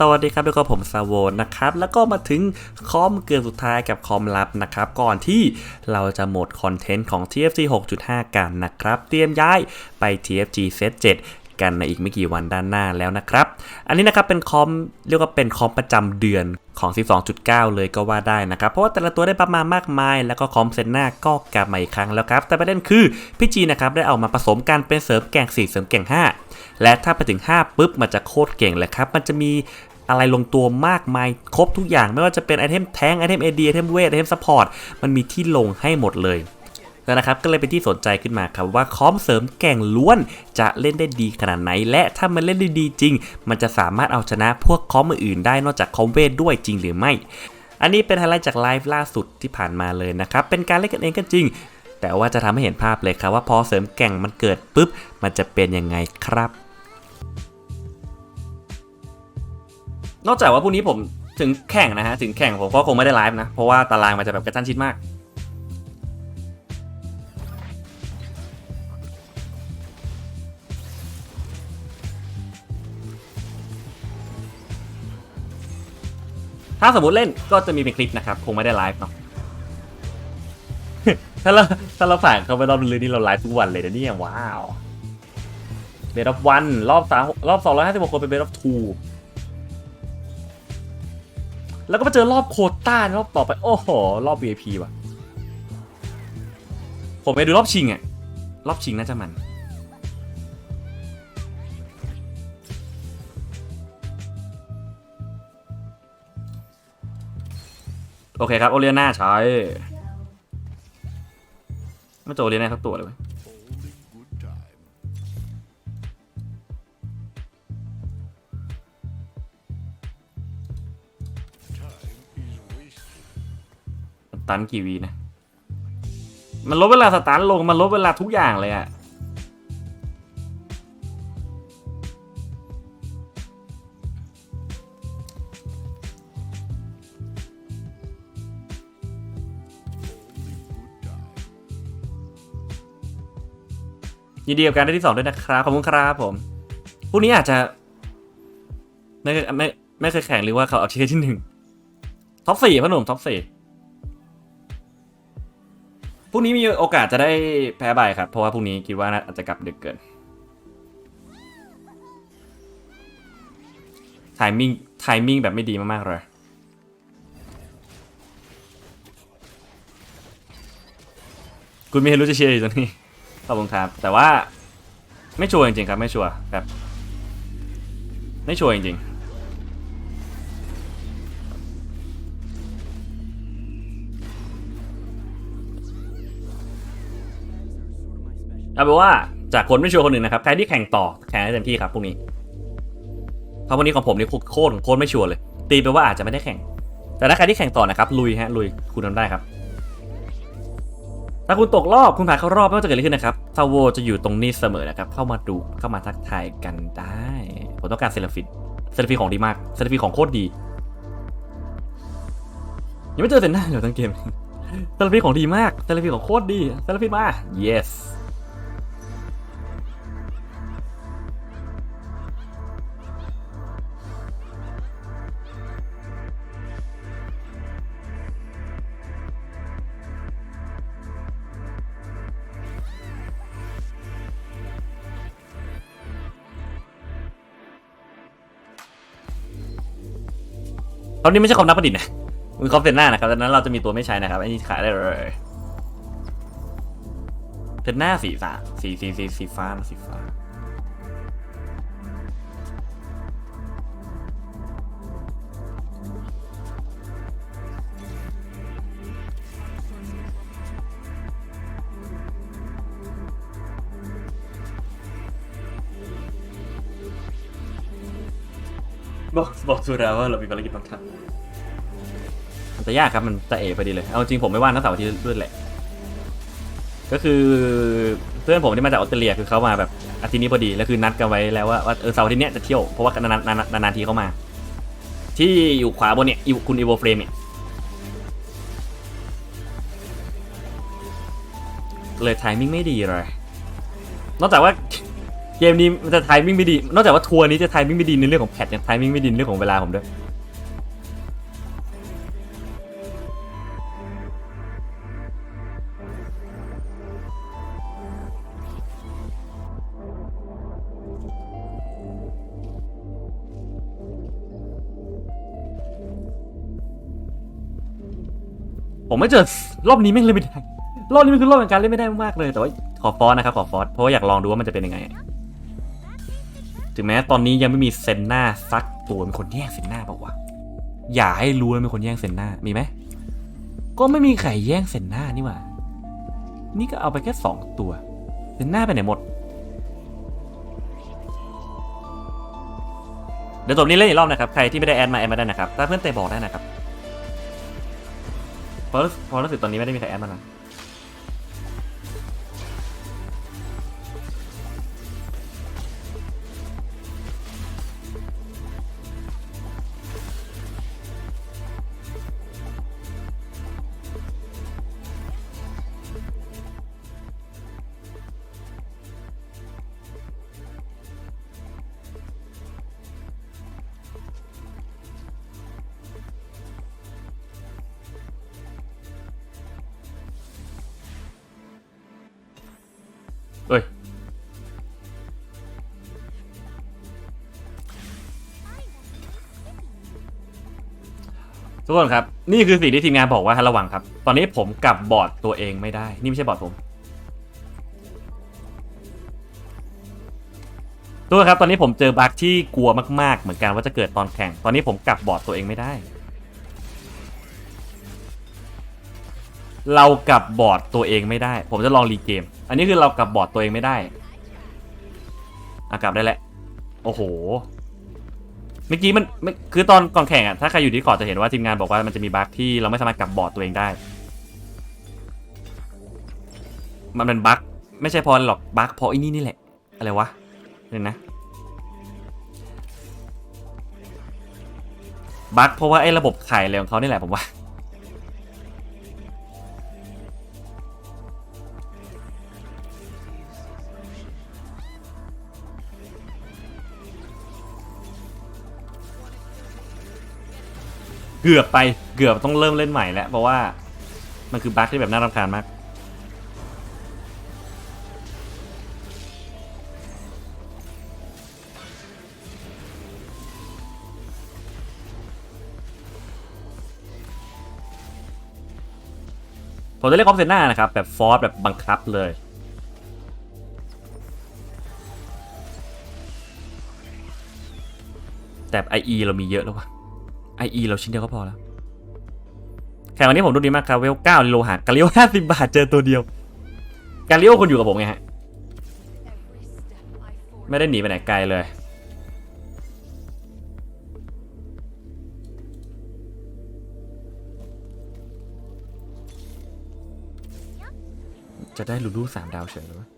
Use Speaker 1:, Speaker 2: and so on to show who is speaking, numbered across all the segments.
Speaker 1: สวัสดีครับด้วยก็ผมซาโวนะครับ แล้วก็มาถึงคอมเกือบสุดท้ายกับคอมลับนะครับ ก่อนที่เราจะหมดคอนเทนต์ของ TFT 6.5 กันนะครับ เตรียมย้ายไป TFG Set 7 กันในอีกไม่กี่วันด้านหน้าแล้วนะครับ อันนี้นะครับเป็นคอมเรียกว่าเป็นคอมประจำเดือนของ 12.9 เลยก็ว่าได้นะครับ เพราะว่าแต่ละตัวได้ประมาณมากมาย แล้วก็คอมเซนหน้าก็กลับมาอีกครั้งแล้วครับ แต่ประเด็นคือพี่จีนะครับได้เอามาผสมกันเป็นเสริมแก่ง 4 เสริมแก่ง 5 และถ้าไปถึง 5 ปุ๊บ มันจะโคตรเก่งเลยครับ มันจะมีอะไรลงตัวมากมายครบทุกอย่าง ไม่ว่าจะเป็นไอเทมแทงไอเทมเอเดียไอเทมเวทไอเทมซัพพอร์ตมันมีที่ลงให้หมดเลย แล้วนะครับก็เลยเป็นที่สนใจขึ้นมาครับว่าคอมเสริมแก่งล้วนจะเล่นได้ดีขนาดไหน และถ้ามันเล่นได้ดีจริง มันจะสามารถเอาชนะพวกคอมอื่นได้นอกจากคอมเวทด้วยจริงหรือไม่ อันนี้เป็นไฮไลท์จากไลฟ์ล่าสุดที่ผ่านมาเลยนะครับเป็นการเล่นกันเองก็จริง แต่ว่าจะทำให้เห็นภาพเลยครับว่าพอเสริมแก่งมันเกิดปุ๊บมันจะเป็นยังไงครับ นอกจากว่าพรุ่งนี้ผมถึงแข่งนะฮะถึงแข่งผมก็คงไม่ได้ไลฟ์นะเพราะว่าตารางมันจะแบบกระชั้นชิดมาก ถ้าสมมติเล่นก็จะมีเป็นคลิปนะครับ คงไม่ได้ไลฟ์เนาะถ้าเราถ้าเราผ่านเขาไปรอบลือนี่เราไลฟ์ทุกวันเลยนะเนี่ยว้าวเบสออฟวันรอบสามรอบสองร้อยห้าสิบหกคนเป็นเบสออฟทูแล้วก็มาเจอรอบโคต้ารอบต่อไป โอ้โห รอบ VIP ว่ะ ผมไปดูรอบชิงอะรอบชิงน่าจะมัน โอเคครับ โอเลียนาใช้ไม่เจอโอเลียนาสักตัวเลยเว้ยตันกี่วีนะ มันลดเวลาสตันลง มันลดเวลาทุกอย่างเลยอะ ยินดีกับการได้ที่สองด้วยนะครับ ขอบคุณครับผมพรุ่งนี้อาจจะไม่ไม่ไม่เคยแข่งหรือว่าเขาเอาที่ที่หนึ่งท็อปสี่พ่อหนุ่มท็อปสี่พรุ่งนี้มีโอกาสจะได้แพ้ใบครับ เพราะว่าพรุ่งนี้คิดว่าน่าอาจจะกลับดึกเกินไทมิ่งไทมิ่งแบบไม่ดีมากๆเลยคุณไม่รู้จะเชียร์อยู่ตรงนี้ ขอบคุณครับ แต่ว่าไม่ชัวร์จริงๆครับ ไม่ชัวร์แบบ ไม่ชัวร์จริงๆเอาเป็นว่าจากคนไม่ชัวร์คนหนึ่งนะครับใครที่แข่งต่อแข่งให้เต็มที่ครับพรุ่งนี้เพราะวันนี้ของผมนี่โคตรโคตรโคตรไม่ชัวร์เลย ตีไปว่าอาจจะไม่ได้แข่ง แต่ถ้าใครที่แข่งต่อนะครับลุยฮะลุยคุณทำได้ครับ ถ้าคุณตกรอบคุณผ่านเข้ารอบไม่ว่าจะเกิดอะไรขึ้นนะครับซาโวจะอยู่ตรงนี้เสมอนะครับ เข้ามาดูเข้ามาทักทายกันได้ ผมต้องการเซลฟิตเซลฟินของดีมากเซลฟินของโคตรดี ยังไม่เจอเซนหน้าเลยวตั้งเกมเซลฟินของดีมากเซลฟินของโคตรดีเซลฟินมา yes รอนนี้ไม่ใช่คอมนักประดิษฐ์นะมันคอมเซนหน้านะครับดังนั้นเราจะมีตัวไม่ใช้นะครับอันนี้ขายได้เลยเซนหน้าสีฟ้าสีสีสีสีฟ้าสีฟ้า บอกบอกสุราว่าเรามีภารกิจต้องทำมันจะยากครับมันจะเอ๋พอดีเลย เอาจริงผมไม่ว่างทั้งเสาร์อาทิตย์ด้วยแหละ ก็คือเพื่อนผมที่มาจากออสเตรเลียคือเขามาแบบอาทิตย์นี้พอดีแล้วคือนัดกันไว้แล้วว่าว่าเออเสาร์อาทิตย์เนี้ยจะเที่ยวเพราะว่านานๆนานๆนานทีเขามา ที่อยู่ขวาบนเนี่ยคุณอีโวเฟรมเนี่ยเลยไทมิ่งไม่ดีเลย นอกจากว่า เกมนี้มันจะไทมิ่งไม่ดี นอกจากว่าทัวร์นี้จะไทมิ่งไม่ดีในเรื่องของแพทยังไทมิ่งไม่ดีในเรื่องของเวลาผมด้วยผมไม่เจอรอบนี้ไม่เล่นไม่ได้รอบนี้มันคือรอบแห่งการเล่นไม่ได้มากเลย แต่ว่าขอฟอสนะครับขอฟอสเพราะว่าอยากลองดูว่ามันจะเป็นยังไง ถึงแม้ตอนนี้ยังไม่มีเซนหน้าสักตัวมีคนแย่งเซนหน้าเปล่าวะอย่าให้รู้ว่ามีคนแย่งเซนหน้ามีไหมก็ไม่มีใครแย่งเซนหน้านี่หว่า นี่ก็เอาไปแค่สองตัวเซนหน้าไปไหนหมด เดี๋ยวจบนี้เล่นอีกรอบนะครับ ใครที่ไม่ได้แอดมาแอดมาได้นะครับ ถ้าเพื่อนเตะบอกได้นะครับ เพราะเพราะรู้สึกตอนนี้ไม่ได้มีใครแอดมานะ ทุกคนครับ นี่คือสิ่งที่ทีมงานบอกว่าให้ระวังครับ ตอนนี้ผมกลับบอร์ดตัวเองไม่ได้ นี่ไม่ใช่บอร์ดผม ทุกคนครับ ตอนนี้ผมเจอบั๊กที่กลัวมาก ๆ เหมือนกันว่าจะเกิดตอนแข่ง ตอนนี้ผมกลับบอร์ดตัวเองไม่ได้ เรากลับบอร์ดตัวเองไม่ได้ ผมจะลองรีเกม อันนี้คือเรากลับบอร์ดตัวเองไม่ได้อะกลับได้แหละ โอ้โห เมื่อกี้มันมคือตอนก่อนแข่งอะถ้าใครอยู่ที่ขอจะเห็นว่าทีมงานบอกว่ามันจะมีบั๊กที่เราไม่สามารถกลับบอร์ดตัวเองได้ มันเป็นบั๊กไม่ใช่เพอหรอกบั๊กเพราะไอ้นี่นี่แหละ อะไรวะเนี่ยนะบั๊กเพราะว่าไอ้ระบบไข่อะไรของเขานี่แหละผมว่า เกือบไปเกือบต้องเริ่มเล่นใหม่แล้วเพราะว่ามันคือบั๊กที่แบบน่ารำคาญมาก ผมจะเล่นคอมเซนหน้านะครับ แบบฟอร์สแบบบังคับเลยแต่ IE เรามีเยอะแล้ววะ IE เราชิ้นเดียวก็พอแล้วแข่งวันนี้ผมดูดีมากครับเวลเก้าโลหะกาลิโอห้าสิบบาทเจอตัวเดียวกาลิโอคนอยู่กับผมไงฮะ ไม่ได้หนีไปไหนไกลเลย จะได้ลูลูสามดาวเฉยเลยวะ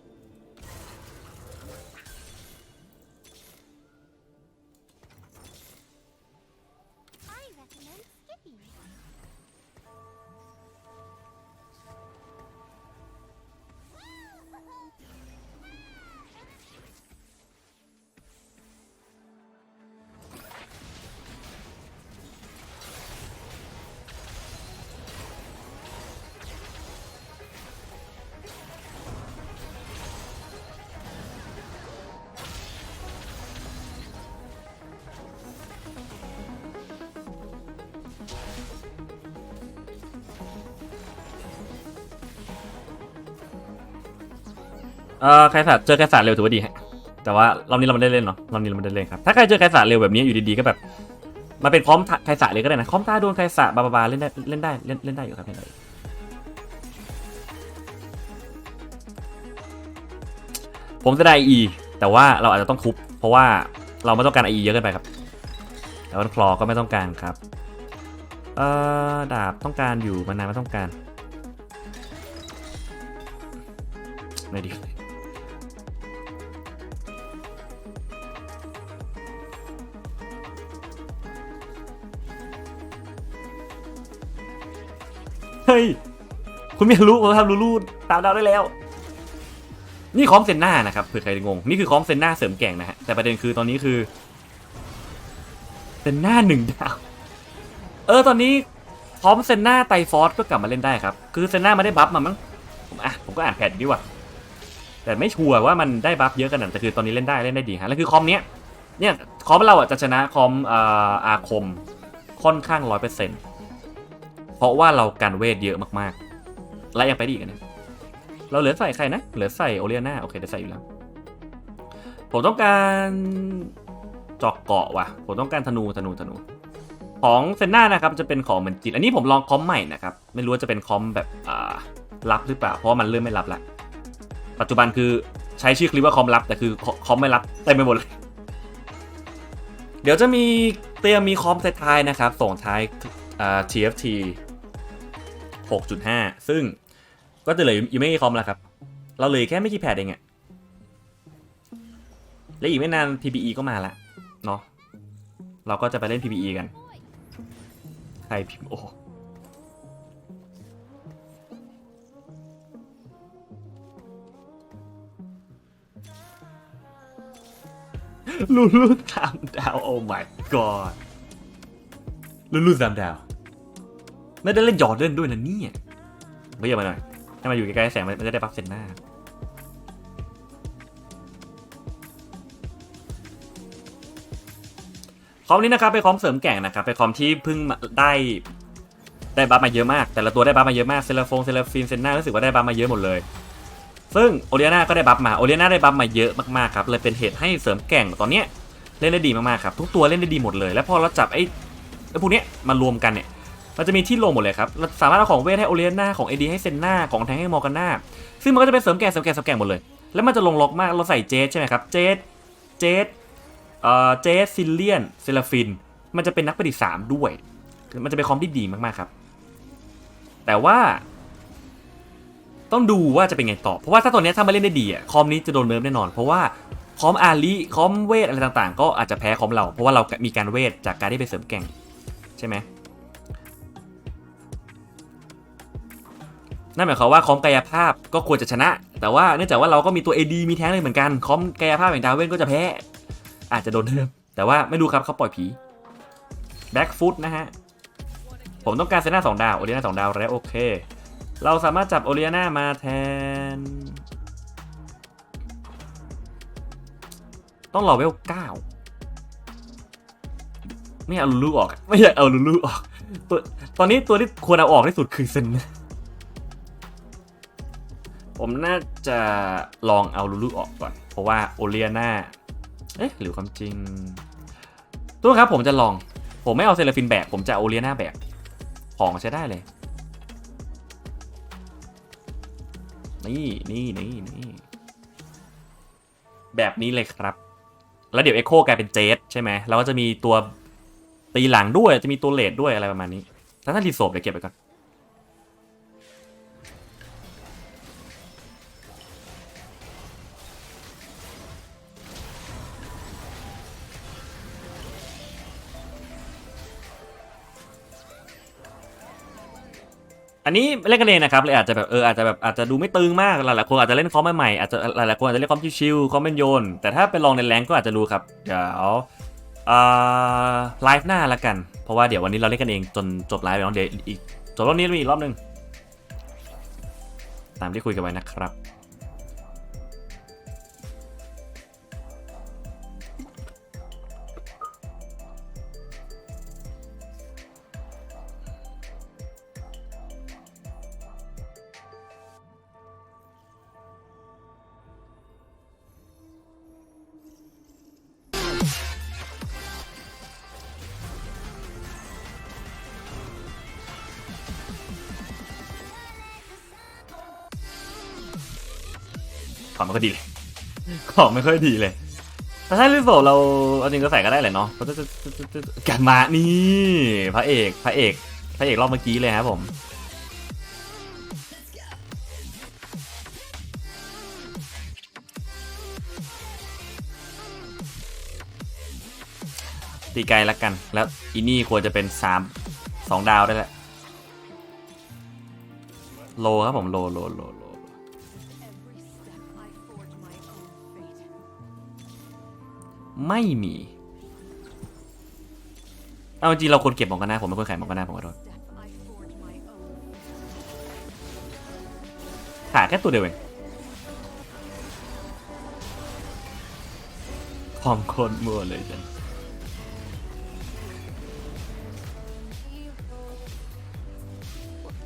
Speaker 1: เออใครสัตว์เจอใครสัตว์เร็วถือว่าดีฮะแต่ว่ารอบนี้เราไม่ได้เล่นเนาะรอบนี้เราไม่ได้เล่นครับถ้าใครเจอใครสัตว์เร็วแบบนี้อยู่ดีๆก็แบบมาเป็นพร้อมใครสัตว์เลยก็ได้นะพร้อมตาโดนใครสัตว์บาบาบาเล่นได้เล่นได้เล่นเล่นได้อยู่ครับเล่นได้อยู่ผมจะได้ E แต่ว่าเราอาจจะต้องทุบเพราะว่าเราไม่ต้องการ IE เยอะเกินไปครับแต่ว่าคลอก็ไม่ต้องการครับเอ่อดาบต้องการอยู่มานานไม่ต้องการไม่ดี เฮ้ย คุณไม่รู้ผมทำลูลูตามดาวได้แล้ว นี่คอมเซนหน้านะครับเผื่อใครงง นี่คือคอมเซนหน้าเสริมแก่งนะฮะ แต่ประเด็นคือตอนนี้คือเซนหน้าหนึ่งดาว เออตอนนี้คอมเซนหน้าไตฟอสก็กลับมาเล่นได้ครับ คือเซนหน้ามาได้บัฟมามั้ง ผมอะผมก็อ่านแพทดีกว่า แต่ไม่ชัวร์ว่ามันได้บัฟเยอะขนาดแต่คือตอนนี้เล่นได้เล่นได้ดีฮะ แล้วคือคอมเนี้ยเนี่ยคอมเราอะจะชนะคอมอ่าอาคมค่อนข้างร้อยเปอร์เซ็นต์ เพราะว่าเรากันเวทเยอะมากๆและยังไปดีกันเนี่ยเราเหลือใส่ใครนะ เหลือใส่โอเลียนาโอเคเดี๋ยวใส่อยู่แล้ว ผมต้องการจอกเกาะว่ะ ผมต้องการธนูธนูธนู ของเซนน่านะครับจะเป็นของเหมือนจิต อันนี้ผมลองคอมใหม่นะครับ ไม่รู้ว่าจะเป็นคอมแบบอ่าลับหรือเปล่า เพราะมันเริ่มไม่รับละ ปัจจุบันคือใช้ชื่อคลิปว่าคอมลับ แต่คือคอมไม่รับเต็มไปหมดเลย เดี๋ยวจะมีเตรียมมีคอมเซตท้ายนะครับ ส่งท้ายอ่า TFT 6.5 ซึ่งก็จะเหลืออยู่ไม่กี่คอมแล้วครับ เราเลือแค่ไม่กี่แพดเองอะและอีกไม่นาน PBE ก็มาละเนาะเราก็จะไปเล่น PBE กัน ใครพิมพ์โอ้ลูลูสามดาว โอ้ my god ลูลูสามดาว ไม่ได้เล่นหยอร์เดนด้วยนะเนี่ยไม่เยอะมาหน่อย ให้มาอยู่ใกล้ๆแสงมันจะได้บัฟเซนหน้า คอมนี้นะครับเป็นคอมเสริมแก่งนะครับเป็นคอมที่เพิ่งได้ได้บัฟมาเยอะมาก แต่ละตัวได้บัฟมาเยอะมาก เซลฟงเซลฟินเซนนารู้สึกว่าได้บัฟมาเยอะหมดเลย ซึ่งโอเลียนาก็ได้บัฟมา โอเลียนาได้บัฟมาเยอะมากๆครับ เลยเป็นเหตุให้เสริมแก่งตอนเนี้ยเล่นได้ดีมากๆครับ ทุกตัวเล่นได้ดีหมดเลย แล้วพอเราจับไอ้ไอ้พวกเนี้ยมารวมกันเนี่ย มันจะมีที่ลงหมดเลยครับเราสามารถเอาของเวทให้โอเลียนาของเอดีให้เซนนาของแทงให้มอร์กาน่าซึ่งมันก็จะเป็นเสริมแกร่งเสริมแกร่งเสริมแกร่งหมดเลย แล้วมันจะลงล็อกมากเราใส่เจสใช่ไหมครับเจสเจสเอ่อเจสซิลเลียนเซลฟิน มันจะเป็นนักประดิษฐ์สามด้วย มันจะเป็นคอมที่ดีมากๆครับ แต่ว่า ต้องดูว่าจะเป็นไงต่อเพราะว่าถ้าตัวเนี้ยถ้ามาเล่นได้ดีอะคอมนี้จะโดนเนิร์ฟแน่นอน เพราะว่าคอมอาลีคอมเวทอะไรต่างๆ ก็อาจจะแพ้คอมเรา เพราะว่าเรามีการเวทจากการที่ไปเสริมแก่งใช่ไหม นั่นหมายความว่าคอมกายภาพก็ควรจะชนะ แต่ว่าเนื่องจากว่าเราก็มีตัว AD มีแท้งเลยเหมือนกัน คอมกายภาพอย่างดาวเว่นก็จะแพ้ อาจจะโดนเนิร์ฟแต่ว่าไม่รู้ครับเขาปล่อยผีแบ็กฟุตนะฮะ ผมต้องการเซน่าสองดาว โอเลียนาสองดาวแล้วโอเค เราสามารถจับโอเลียนามาแทน ต้องรอเวลเก้าไม่เอาลูลูออก ไม่อยากเอาลูลูออกตัวตอนนี้ตัวที่ควรเอาออกที่สุดคือเซนน ผมน่าจะลองเอาลูลูออกก่อน เพราะว่าโอเลียนาเอ๊ะหรือความจริงตัวครับผมจะลอง ผมไม่เอาเซเลฟินแบก ผมจะเอาโอเลียนาแบก ของใช้ได้เลย นี่นี่นี่นี่แบบนี้เลยครับ แล้วเดี๋ยวเอ็กโคกลายเป็นเจสใช่ไหมแล้วก็จะมีตัวตีหลังด้วย จะมีตัวเลดด้วยอะไรประมาณนี้ ถ้าท่านรีโซบเดี๋ยวเก็บไปก่อน อันนี้เล่นกันเองนะครับเลยอาจจะแบบเอออาจจะแบบอาจจะดูไม่ตึงมากหลายๆคนอาจจะเล่นคอมใหม่ๆอาจจะหลายๆคนอาจจะเล่นคอมชิวๆคอมเป็นโยน แต่ถ้าไปลองในแรงก็อาจจะรู้ครับเดี๋ยวไลฟ์หน้าละกัน เพราะว่าเดี๋ยววันนี้เราเล่นกันเองจนจบไลฟ์ไปแล้วเดี๋ยวอีกจบรอบนี้มีอีกรอบหนึงตามที่คุยกันไว้นะครับ ของไม่ค่อยดีเลยของไม่ค่อยดีเลยแต่ถ้าลิโซเราเอาจริงก็ใส่ก็ได้แหละเนาะเพราจะจะจะจะจะกันมานี่พระเอกพระเอกพระเอกรอบเมื่อกี้เลยครับผมตีไกลแล้วกัน แล้วอีนี่ควรจะเป็นสามสองดาวได้แหละ โลครับผม โลโลโลโล ไม่มี เอาจริงเราควรเก็บหมอกกันหน้าผมไม่ควรขายหมอกกันหน้าผมขอโทษขาแค่ตัวเดียวเองคอมคนมัวเลยจัน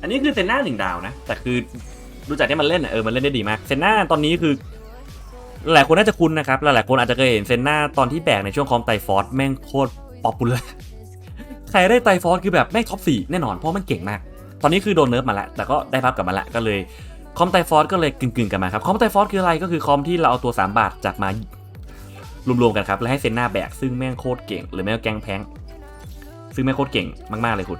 Speaker 1: อันนี้คือเซนหน้าหนึ่งดาวนะ แต่คือดูจากที่มันเล่นอะเออมันเล่นได้ดีมาก เซนหน้าตอนนี้คือ หลายคนน่าจะคุ้นนะครับ หลายๆคนอาจจะเคยเห็นเซนหน้าตอนที่แบกในช่วงคอมไตฟอร์สแม่งโคตรป๊อปปูล่าใครได้ไตฟอร์สคือแบบแม่งท็อปสี่แน่นอนเพราะมันเก่งมาก ตอนนี้คือโดนเนิร์ฟมาแล้วแต่ก็ได้พับกลับมาแล้วก็เลยคอมไตฟอร์สก็เลยกึ่งๆกันมาครับคอมไตฟอร์สคืออะไรก็คือคอมที่เราเอาตัว 3 บาทจากมารวมๆกันครับแล้วให้เซนหน้าแบกซึ่งแม่งโคตรเก่ง หรือแม่งแกงแพงซึ่งแม่งโคตรเก่งมากๆเลยคุณ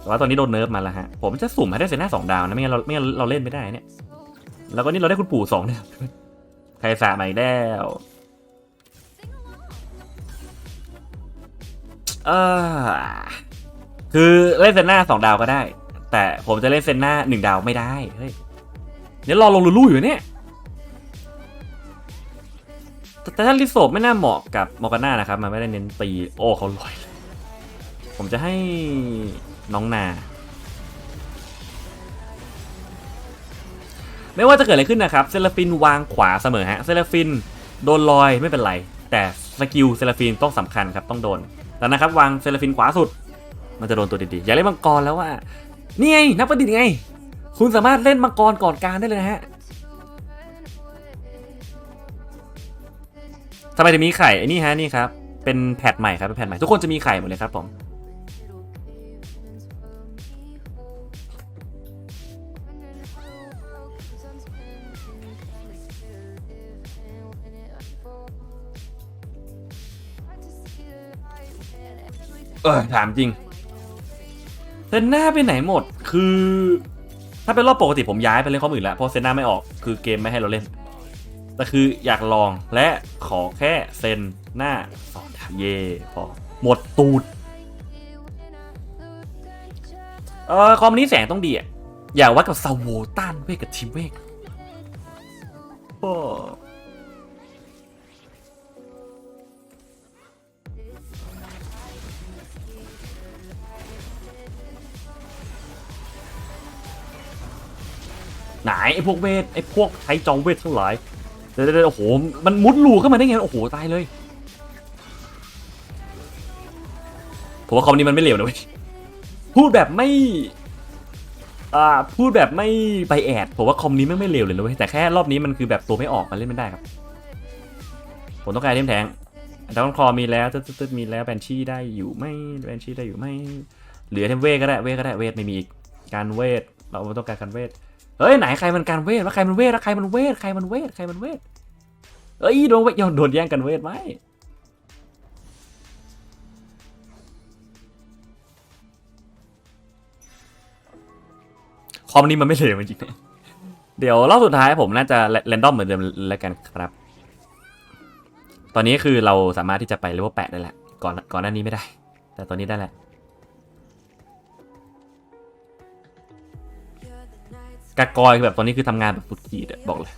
Speaker 1: แต่ว่าตอนนี้โดนเนิร์ฟมาแล้วฮะผมจะสุ่มให้ได้เซนหน้าสองดาวนะไม่งั้นเราไม่งั้นเราเล่นไม่ได้เนี่ยแล้วก็นี่เราได้คุณปู่สองเนี่ย ใครสามาอีกแล้วเออคือเล่นเซนหน้าสองดาวก็ได้ แต่ผมจะเล่นเซนหน้าหนึ่งดาวไม่ได้ เฮ้ยเดี๋ยวรอลงลูลูอยู่เนี่ย แต่แต่ถ้าลิโซบไม่น่าเหมาะกับมอร์กาน่านะครับ มันไม่ได้เน้นตี โอ้เขาลอยเลยผมจะให้น้องนา ไม่ว่าจะเกิดอะไรขึ้นนะครับเซลฟินวางขวาเสมอฮะเซลฟินโดนลอยไม่เป็นไร แต่สกิลเซลฟินต้องสำคัญครับต้องโดนแล้วนะครับวางเซลฟินขวาสุด มันจะโดนตัวดีๆอย่าเล่นมังกรแล้วว่านี่ไงนักประดิษฐ์ไง คุณสามารถเล่นมังกรก่อนการได้เลยนะฮะทำไมถึงมีไข่ไอ้นี่ฮะนี่ครับเป็นแพทใหม่ครับเป็นแพทใหม่ทุกคนจะมีไข่หมดเลยครับผม เออถามจริงเซนหน้าไปไหนหมด คือ ถ้าเป็นรอบปกติผมย้ายไปเล่นข้อมอื่นแล้วเพราะเซนหน้าไม่ออกคือเกมไม่ให้เราเล่น แต่คืออยากลองและขอแค่เซนหน้าสองเย่พอหมดตูดเออคอมนี้แสงต้องดีอะ อยากวัดกับซาโวต้านเวกกับทีเวกโอ้ หนไอ้พวกเวทไอ้พวกใช้จองเวททั้งหลายเดี๋ยวเดี๋ยวโอ้โหมันมุดรูเข้ามาได้ไงโอ้โหตายเลยผมว่าคอมนี้มันไม่เหลวนะเว้ยพูดแบบไม่อ่าพูดแบบไม่ไปแอดผมว่าคอมนี้ไม่ไม่เลวเลยนะเว้ยแต่แค่รอบนี้มันคือแบบตัวไม่ออกมันเล่นไม่ได้ครับผมต้องการไอเทมแทงดาวน์คอมีแล้วตึ๊ดตึ๊ดตึ๊ดมีแล้วแบนชี่ได้อยู่ไหมแบนชี่ได้อยู่ไหมเหลือไอเทมเวทก็ได้เวทก็ได้เวทไม่มีอีกการเวทเราไม่ต้องการการเวท เฮ้ยไหนใครมันการเวทว่าใครมันเวทว่าใครมันเวทใครมันเวทใครมันเวทเอ้ยโดนเวทโดนแย่งกันเวทไหมคอมนี้มันไม่เลวจริงๆเดี๋ยวรอบสุดท้ายผมน่าจะแรนดอมเหมือนเดิมแล้วกันครับ ตอนนี้คือเราสามารถที่จะไปเลเวลแปดได้แหล้วก่อนก่อนหน้านี้ไม่ได้ แต่ตอนนี้ได้แล้ว กากอยคือแบบตอนนี้คือทำงานแบบสุดขีดบอกเลย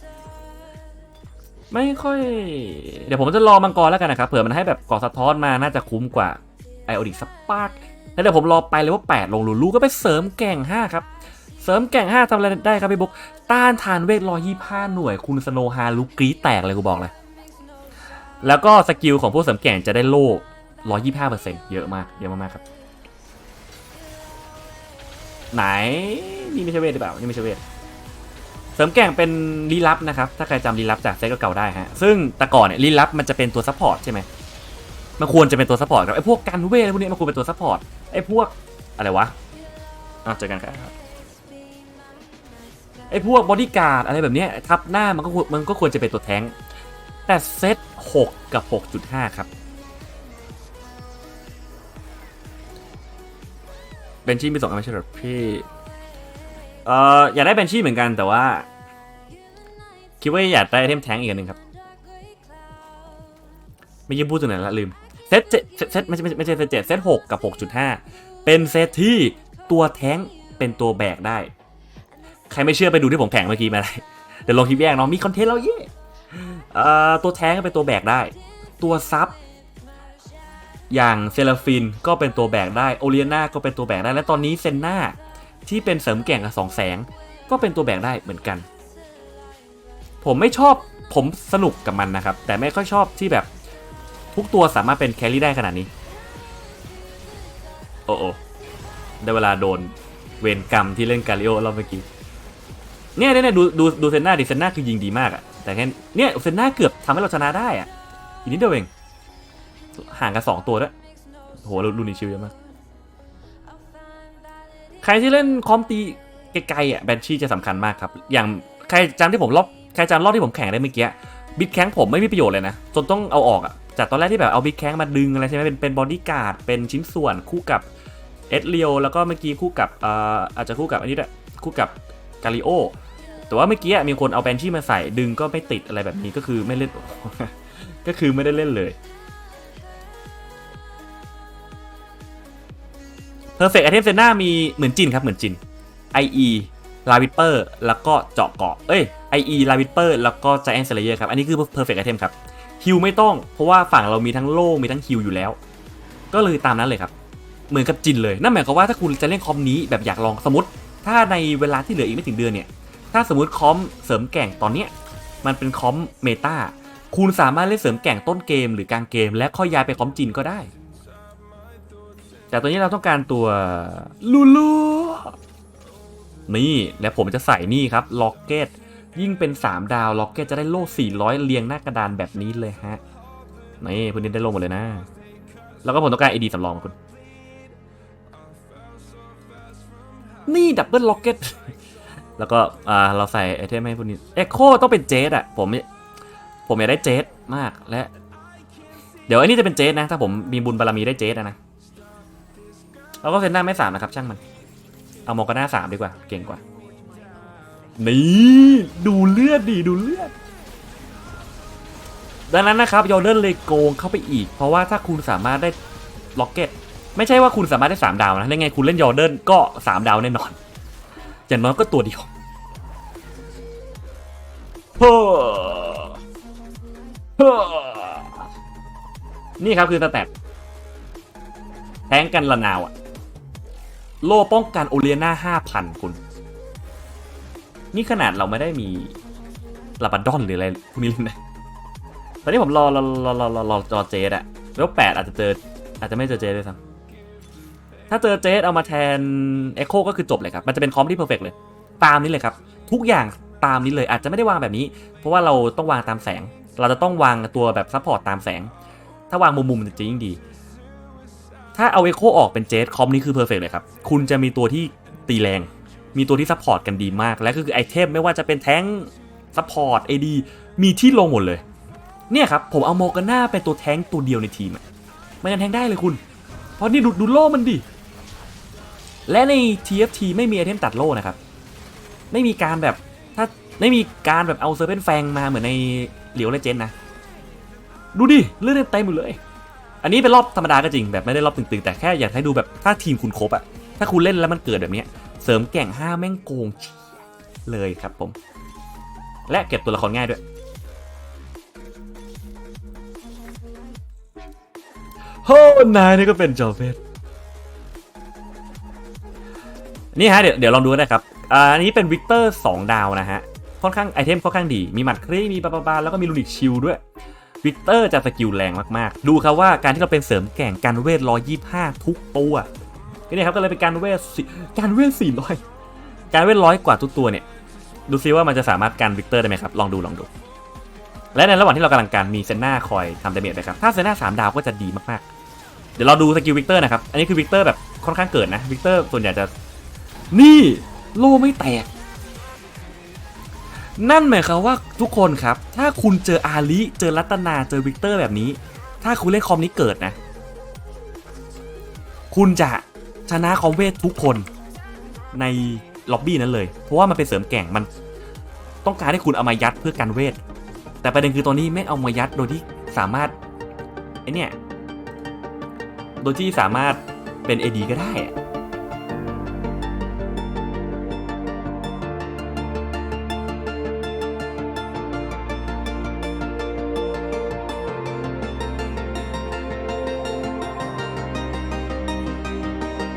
Speaker 1: ไม่ค่อย เดี๋ยวผมจะรอมังกรแล้วกันนะครับ เผื่อมันให้แบบก่อสะท้อนมาน่าจะคุ้มกว่าไอโอดิกสปาร์กแล้วเดี๋ยวผมรอไปเลยว่า 8 ลงลูลูก็ไปเสริมแก่ง 5 ครับ เสริมแก่ง 5ทำอะไรได้ครับพี่บุ๊กต้านทานเวทร้อยี่ห้าหน่วย คุณสโนฮาลุกรีแตกเลยกูบอกเลย แล้วก็สกิลของพวกเสริมแก่งจะได้โล่ร้อยยี่ห้าเปอร์เซ็นต์เยอะมากเยอะมากๆครับ ไหนนี่ไม่ใช่เวทหรือเปล่านี่ไม่ใช่เวท เสริมแก่งเป็นลีลับนะครับ ถ้าใครจำลีลับจากเซตเก่าๆได้ฮะ ซึ่งแต่ก่อนเนี่ยลีลับมันจะเป็นตัวซัพพอร์ตใช่ไหมมันควรจะเป็นตัวซัพพอร์ตครับไอ้พวกกันเวทอะไรพวกนี้มันควรเป็นตัวซัพพอร์ตไอ้พวกอะไรวะอะเจอกันครับไอ้พวกบอดี้การ์ดอะไรแบบนี้ทับหน้ามันก็มันก็ควรจะเป็นตัวแท้งค์แต่เซต6 กับ 6.5 ครับเบนชี่มีสองอันไม่ใช่หรอพี่ เอ่ออยากได้เบนชี่เหมือนกันแต่ว่า คิดว่าอยากได้เทมแทงอีกอันหนึ่งครับ ไม่ยืมพูดถึงไหนละลืม เซตเจ็ดเซตไม่ใช่ไม่ใช่เซตเจ็ดเซตหกกับหกจุดห้าเป็นเซตที่ตัวแทงเป็นตัวแบกได้ ใครไม่เชื่อไปดูที่ผมแข่งเมื่อกี้มาได้เดี๋ยวลงคลิปแยกเนาะมีคอนเทนต์แล้วเย่เอ่อตัวแทงค์เป็นตัวแบกได้ ตัวซับอย่างเซราฟินก็เป็นตัวแบกได้โอเลียนาก็เป็นตัวแบกได้ และตอนนี้เซนนา ที่เป็นเสริมแก่งกับสองแสง ก็เป็นตัวแบกได้เหมือนกัน ผมไม่ชอบผมสนุกกับมันนะครับ แต่ไม่ค่อยชอบที่แบบทุกตัวสามารถเป็นแครี่ได้ขนาดนี้ โอ้โอได้เวลาโดนเวรกรรมที่เล่นกาลิโอรอบเมื่อกี้ เนี่ยเนี่ยดูดูดูเซนนาดิเซนนาคือยิงดีมากอะแต่แค่เนี่ยเซนนาเกือบทำให้เราชนะได้อะอีกนิดเดียวเองห่างกันสองตัวด้วยโหรุ่นนี้ชิวเยอะมาก ใครที่เล่นคอมตีไกลๆอะแบนชี่จะสำคัญมากครับ อย่างใครจำที่ผมรอบใครจำรอบที่ผมแข่งได้เมื่อกี้บิ๊กแข้งผมไม่มีประโยชน์เลยนะจนต้องเอาออกอะจากตอนแรกที่แบบเอาบิ๊กแข้งมาดึงอะไรใช่ไหมเป็นเป็นบอดี้การ์ดเป็นชิ้นส่วนคู่กับเอ็ดเลียวแล้วก็เมื่อกี้คู่กับเอ่ออาจจะคู่กับอันนี้ด้วยคู่กับกาลิโอแต่ว่าเมื่อกี้มีคนเอาแบนชี่มาใส่ดึงก็ไม่ติดอะไรแบบนี้ก็คือไม่เล่นก็คือไม่ได้เล่นเลย Perfect Item เทมเซน่ามีเหมือนจินครับเหมือนจิน IE ลาวิเปอร์แล้วก็เจาะเกาะ เอ้ย IE ลาวิเปอร์แล้วก็ Giant Slayer ครับ อันนี้คือ Perfect Item ครับฮิวไม่ต้องเพราะว่าฝั่งเรามีทั้งโล่มีทั้งฮิวอยู่แล้ว ก็เลยตามนั้นเลยครับ เหมือนกับจินเลย นั่นหมายความว่าถ้าคุณจะเล่นคอมนี้แบบอยากลองสมมติ ถ้าในเวลาที่เหลืออีกไม่ถึงเดือนเนี่ย ถ้าสมมติคอมเสริมแก่งตอนเนี้ยมันเป็นคอมเมตาคุณสามารถเล่นเสริมแก่งต้นเกมหรือกลางเกม และค่อยย้ายไปคอมจินก็ได้ แต่ตัวนี้เราต้องการตัวลูลูนี่และผมจะใส่นี่ครับล็อกเก็ตยิ่งเป็น 3 ดาวล็อกเก็ตจะได้โล่400 เรียงหน้ากระดานแบบนี้เลยฮะนี่พวกนี้ได้โล่หมดเลยนะ แล้วก็ผมต้องการ AD สำรองคุณ นี่ดับเบิลล็อกเก็ตแล้วก็อ่าเราใส่ไอเทมให้พวกนี้เอ็โคต้องเป็นเจสอะผมผมอยากได้เจสมากและ เดี๋ยวไอ้นี่จะเป็นเจสนะ ถ้าผมมีบุญบารมีได้เจสนะ เราก็เซนหน้าไม่สามนะครับ ช่างมัน เอามอกาน่าสามดีกว่า เก่งกว่า นี่ดูเลือดดีดูเลือด ดังนั้นนะครับยอร์เดนเลยโกงเข้าไปอีก เพราะว่าถ้าคุณสามารถได้ล็อกเก็ตไม่ใช่ว่าคุณสามารถได้ 3 ดาวนะแล้วไงคุณเล่นยอร์เดนก็ 3 ดาวแน่นอนอย่างน้อยก็ตัวเดียวเฮ้อเฮ้อนี่ครับคือสแตทแทงกันละนาวอะ โล่ป้องกันโอเลียนาห้าพันคุณ นี่ขนาดเราไม่ได้มีลาบาดอนหรืออะไรพวกนี้เลยนะ ตอนนี้ผมรอรอรอรอรอรอรอเจดอะแล้วแปดอาจจะเจออาจจะไม่เจอเจดด้วยซ้ำถ้าเจอเจดเอามาแทนเอ็โคก็คือจบเลยครับ มันจะเป็นคอมที่เพอร์เฟกเลย ตามนี้เลยครับ ทุกอย่างตามนี้เลยอาจจะไม่ได้วางแบบนี้ เพราะว่าเราต้องวางตามแสง เราจะต้องวางตัวแบบซัพพอร์ตตามแสง ถ้าวางมุมมุมจะยิ่งดี ถ้าเอาเอ็โคออกเป็นเจดคอมนี้คือเพอร์เฟกเลยครับ คุณจะมีตัวที่ตีแรง มีตัวที่ซัพพอร์ตกันดีมาก และก็คือไอเทมไม่ว่าจะเป็นแท้งซัพพอร์ตเอดีมีที่ลงหมดเลย เนี่ยครับ ผมเอาโมกาน่าเป็นตัวแท้งตัวเดียวในทีมมันยังแท้งได้เลยคุณ เพราะนี่ดูดูโล่มันดิ และใน TFT ไม่มีไอเทมตัดโล่นะครับ ไม่มีการแบบถ้าไม่มีการแบบเอาเซอร์เพนแฟงมาเหมือนในเหลียวเลเจนนะ ดูดิเลือดเต็มหมดเลย อันนี้เป็นรอบธรรมดาก็จริงแบบไม่ได้รอบตึงๆแต่แค่อยากให้ดูแบบถ้าทีมคุณครบอะถ้าคุณเล่นแล้วมันเกิดแบบเนี้ยเสริมแก่งห้าแม่งโกงเชี่ยเลยครับผม และเก็บตัวละครง่ายด้วยโฮ้นายนี่ก็เป็นจอเฟสนี่ฮะเดี๋ยวเดี๋ยวลองดูกันนะครับอ่าอันนี้เป็นวิกเตอร์2ดาวนะฮะค่อนข้างไอเทมค่อนข้างดี มีหมัดครีมีบาบาบาแล้วก็มีลูนิกชิลด้วย วิกเตอร์จะสกิลแรงมากๆ ดูครับว่าการที่เราเป็นเสริมแก่งการเวท125ทุกตัวก็เนี่ยครับก็เลยเป็นการเวทสิการเวท400การเวทร้อยกว่าทุกตัวเนี่ย ดูซิว่ามันจะสามารถกันวิกเตอร์ได้ไหมครับ ลองดูลองดู และในระหว่างที่เรากำลังการมีเซนนาคอยทำดาเมจนะครับ ถ้าเซนนาสามดาวก็จะดีมากๆ เดี๋ยวเราดูสกิลวิกเตอร์นะครับ อันนี้คือวิกเตอร์แบบค่อนข้างเกิดนะ วิกเตอร์ส่วนใหญ่จะ นี่ โลไม่แตก นั่นหมายความว่าทุกคนครับ ถ้าคุณเจออาลีเจอรัตนาเจอวิกเตอร์แบบนี้ ถ้าคุณเล่นคอมนี้เกิดนะ คุณจะชนะคอมเวททุกคนในล็อบบี้นั้นเลย เพราะว่ามันเป็นเสริมแก่งมัน ต้องการให้คุณเอามายัดเพื่อการเวท แต่ประเด็นคือตอนนี้แม่เอามายัดโดยที่สามารถไอเนี่ย โดยที่สามารถเป็น AD ก็ได้